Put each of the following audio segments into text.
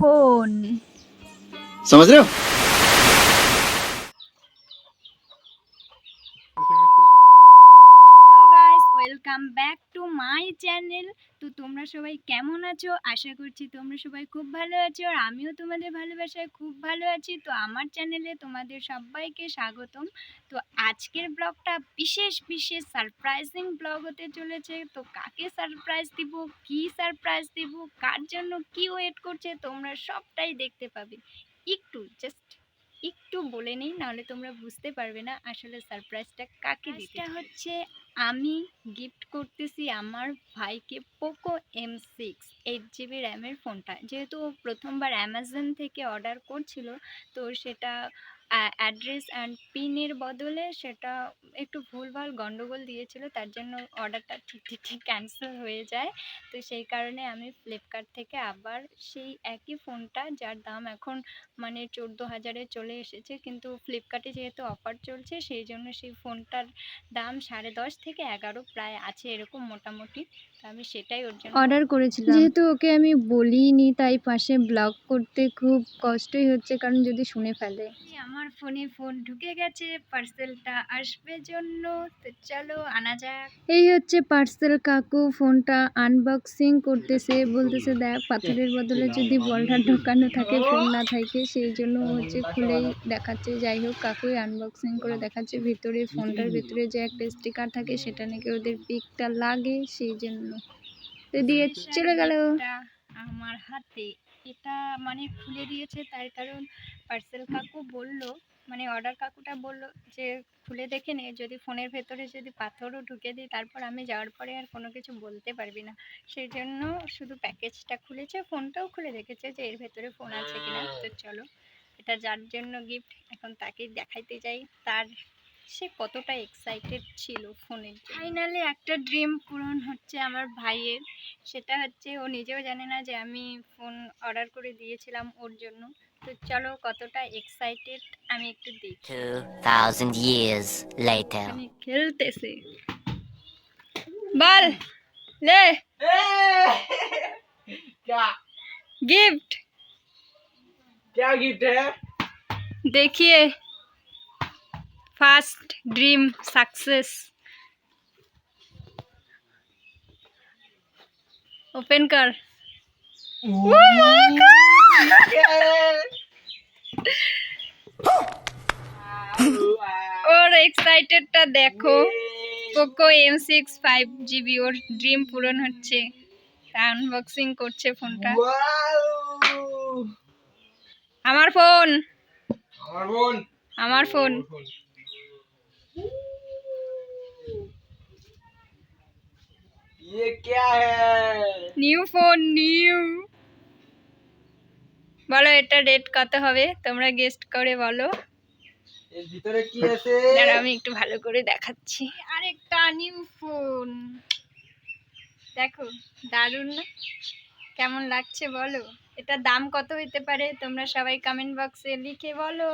Phone समझ रहे हो welcome back to my channel তো তোমরা সবাই কেমন আছো? আশা করছি তোমরা সবাই খুব ভালো আছো আর আমিও তোমাদের ভালোবাসায় খুব ভালো আছি। তো আমার চ্যানেলে তোমাদের সবাইকে স্বাগতম। তো আজকের ব্লগটা বিশেষ বিশেষ সারপ্রাইজিং ব্লগ হতে চলেছে। তো কাকে সারপ্রাইজ দিব? কি সারপ্রাইজ দিব? কার জন্য কি ওয়েট করছে? তোমরা সবটাই দেখতে পাবে। একটু জাস্ট একটু বলে নেই নাহলে তোমরা বুঝতে পারবে না আসলে সারপ্রাইজটা কাকে দিতে হচ্ছে আমি গিফট করতেছি আমার ভাইকে Poco M six eight GB র্যামের ফোনটা যেহেতু প্রথমবার অ্যামাজন থেকে অর্ডার করছিল, তো সেটা অ্যাড্রেস অ্যান্ড পিনের বদলে সেটা একটু ভুলভাল গন্ডগোল দিয়েছিল, তার জন্য অর্ডারটা ঠিক ঠিক ঠিক ক্যান্সেল হয়ে যায়। তো সেই কারণে আমি ফ্লিপকার্ট থেকে আবার সেই একই ফোনটা যার দাম এখন মানে চোদ্দ হাজারে চলে এসেছে, কিন্তু ফ্লিপকার্টে যেহেতু অফার চলছে, সেই জন্য সেই ফোনটার দাম সাড়ে দশ থেকে এগারো প্রায় আছে, এরকম মোটামুটি। আমি সেটাই ওর জন্য অর্ডার করেছিলাম। যেহেতু ওকে আমি বলিনি তাই পাশে ব্লগ করতে খুব কষ্টই হচ্ছে কারণ যদি শুনে ফেলে। আমার ফোনে ফোন ঢুকে গেছে পার্সেলটা আসবে জন্য তো চলো আনা যাক। এই হচ্ছে পার্সেল কাকু ফোনটা আনবক্সিং করতেছে বলতেছে দেখ পাথরের বদলে যদি বলটা ঢোকানো থাকে ফোন না থাকে সেই জন্য হচ্ছে খুলেই দেখাচ্ছে। যাই হোক কাকুই আনবক্সিং করে দেখাচ্ছে ভিতরে ফোনটার ভিতরে যে একটা স্টিকার থাকে সেটা নাকি ওদের পিকটা লাগে সেই জন্য তো দিয়ে চলে গেল। আমার হাতে। এটা মানে খুলে দিয়েছে, তার কারণ পার্সেল কাকু বলল মানে অর্ডার কাকুটা বলল যে, খুলে দেখে নে, যদি ফোনের ভেতরে যদি পাথরও ঢুকে দিই তারপর আমি যাওয়ার পরে আর কোনো কিছু বলতে পারবি না। সেই জন্য শুধু প্যাকেজটা খুলেছে, ফোনটাও খুলে দেখেছে যে, এর ভেতরে ফোন আছে কিনা। তো চলো, এটা যার জন্য গিফট এখন তাকেই দেখাইতে যাই। তার সে কতটা এক্সাইটেড ছিল ফোনের ফাইনালি একটা ড্রিম পূরণ হচ্ছে আমার ভাইয়ের সেটা হচ্ছে ও নিজেও জানে না যে আমি ফোন অর্ডার করে দিয়েছিলাম ওর জন্য তো চলো কতটা এক্সাইটেড আমি একটু দেখি 2,000 years later. আমি খেলতেছে বল লে क्या गिफ्ट क्या गिफ्ट है देखिए First dream success. ওপেন কর। ওর এক্সাইটেডটা দেখো। Poco M six five GB ওর ড্রিম পূরণ হচ্ছে। আনবক্সিং করছে ফোনটা। আমার ফোন। আমার ফোন। আমার ফোন। ये क्या है নিউ ফোন নিউ বলো এটা রেট কত হবে তোমরা গেস্ট করে বলো এর ভিতরে কি আছে দাঁড়া আমি একটু ভালো করে দেখাচ্ছি আরেকটা নিউ ফোন দেখো দারুণ না কেমন লাগছে বলো এটা দাম কত হইতে পারে তোমরা সবাই কমেন্ট বক্সে লিখে বলো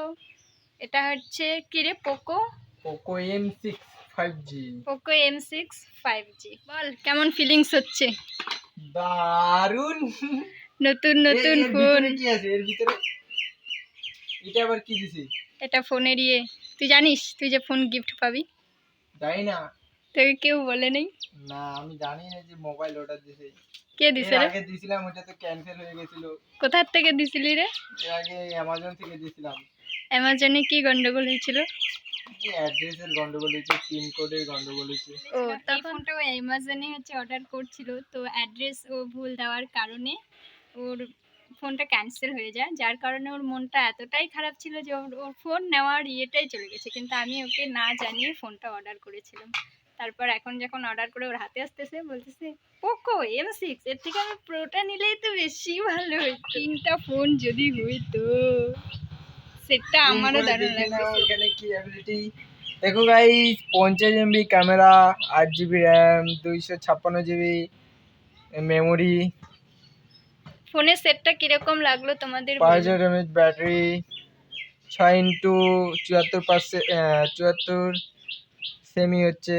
এটা হচ্ছে কিরে Poco Poco M six five G Poco M six five G বল কেমন ফিলিংস হচ্ছে? দারুণ নতুন নতুন ফোন কি আছে? এর ভিতরে? এটা আবার কি দিছি? এটা ফোনের ইয়ে। তুই জানিস তুই যে ফোন গিফট পাবি? জানি না। তোকে কেউ বলে নেই? না আমি জানি না যে মোবাইল অর্ডার দিছে। কে দিছে রে? আগে দিছিলাম ওটা তো ক্যান্সেল হয়ে গেছিল। কোথার থেকে দিছিলি রে? আগে অ্যামাজন থেকে দিছিলাম। অ্যামাজনে কি গন্ডগোল হয়েছিল? অ্যাড্রেসের গন্ডগোল হয়েছে? পিন কোডের গন্ডগোল হয়েছে? ও তখন তো অ্যামাজনে হচ্ছে অর্ডার করছিল তো অ্যাড্রেস ও ভুল দেওয়ার কারণে ওর ফোনটা ক্যান্সেল হয়ে যায়। যার কারণে ওর মনটা এতটাই খারাপ ছিল যে ওর ওর ফোন নেওয়ার ইয়েটাই চলে গেছে। কিন্তু আমি ওকে না জানিয়ে ফোনটা অর্ডার করেছিলাম। তারপর এখন যখন অর্ডার করে ওর হাতে আসতেছে বলতেছে পোকো এম সিক্স এর থেকে আমি প্রোটা নিলেই তো বেশি ভালো। হইতো তিনটা ফোন যদি হইতো। সেটা আমারও দারুণ এখানে কি অ্যাবিলিটি দেখো গাইস পঞ্চাশ এমবি ক্যামেরা আট জিবি র্যাম দুইশো ছাপ্পান্ন জিবি মেমোরি ফোনের সেটটা কীরকম লাগল তোমাদের পাঁচ। হাজার এমএচ ব্যাটারি ছয় ইন্টু চুয়াত্তর পার্সেন্ট চুয়াত্তর সেমি হচ্ছে।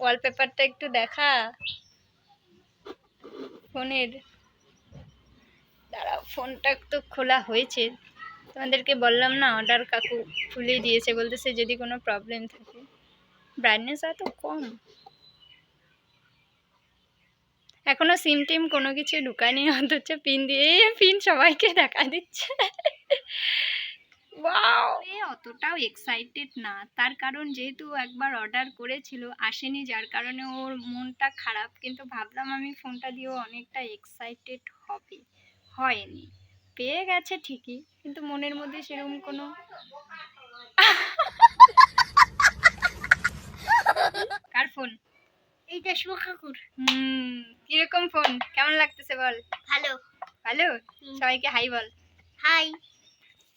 ওয়ালপেপারটা একটু দেখা। ফোনের। দাঁড়াও ফোনটা তো খোলা হয়েছে। তোমাদেরকে বললাম না অর্ডার কাকু খুলে দিয়েছে, বলতেছে যদি কোনো প্রবলেম থাকে। ব্রাইটনেস এত কম। এখনও সিম টিম কোনো কিছু ঢুকায়নি, অথচ পিন দিয়ে পিন সবাইকে দেখা দিচ্ছে। অতটাও এক্সাইটেড না। তার কারণ যেহেতু একবার অর্ডার করেছিল, আসেনি, যার কারণে ওর মনটা খারাপ। কিন্তু ভাবলাম আমি ফোনটা দিয়েও অনেকটা এক্সাইটেড হবে, হয়নি। পেয়ে গেছে ঠিকই কিন্তু মনের মধ্যে সেরকম কোনো কার ফোন এইটা শুভ কাকুর হুম কীরকম ফোন কেমন লাগতেছে বল? ভালো। ভালো? সবাইকে হাই বল। হাই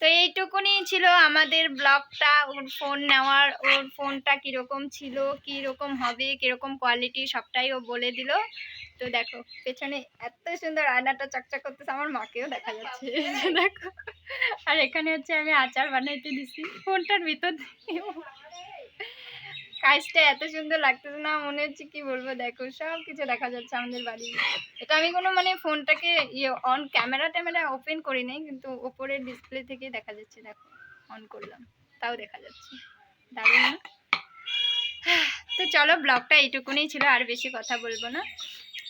তো এইটুকুনি ছিল আমাদের ব্লগটা ওর ফোন নেওয়ার ওর ফোনটা কীরকম ছিল কীরকম হবে কীরকম কোয়ালিটি সবটাই ও বলে দিল তো দেখো পেছনে এত সুন্দর আয়নাটা চকচক করতেছে আমার মাকেও দেখা যাচ্ছে দেখো আর এখানে হচ্ছে আমি আচার বানাইতে দিছি ফোনটার ভিতর দিয়ে। কাজটা এত সুন্দর লাগতেছে না, মনে হচ্ছে কি বলব? দেখো সব কিছু দেখা যাচ্ছে আমাদের বাড়ি এটা আমি কোনো মানে ফোনটাকে ইয়ে অন ক্যামেরা ট্যামেরা ওপেন করি নাই, কিন্তু ওপরের ডিসপ্লে থেকে দেখা যাচ্ছে, দেখো অন করলাম। তাও দেখা যাচ্ছে। দারুণ না? তো চলো ব্লগটা এইটুকুনি ছিল, আর বেশি কথা বলব না।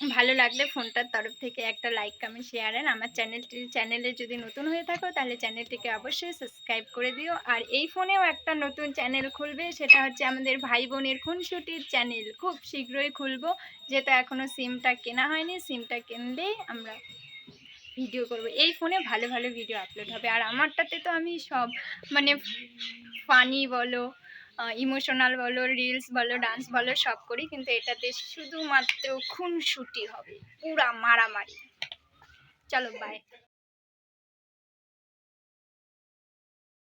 ভালো লাগলে ফোনটার তরফ থেকে একটা লাইক কমেন্ট শেয়ার আর আমার চ্যানেলটি চ্যানেলে যদি নতুন হয়ে থাকো তাহলে চ্যানেলটিকে অবশ্যই সাবস্ক্রাইব করে দিও। আর এই ফোনেও একটা নতুন চ্যানেল খুলবে, সেটা হচ্ছে আমাদের ভাই বোনের খুনসুটির চ্যানেল খুব শীঘ্রই খুলবো, যেহেতু এখনও সিমটা কেনা হয়নি সিমটা কিনলেই আমরা ভিডিও করব। এই ফোনে ভালো ভালো ভিডিও আপলোড হবে। আর আমারটাতে তো আমি সব মানে ফানি বলো ইমোশনাল বলো রিলস বলো ডান্স বলো, সব করি। কিন্তু এটাতে শুধুমাত্র খুনসুটি হবে, পুরা মারামারি। চলো বাই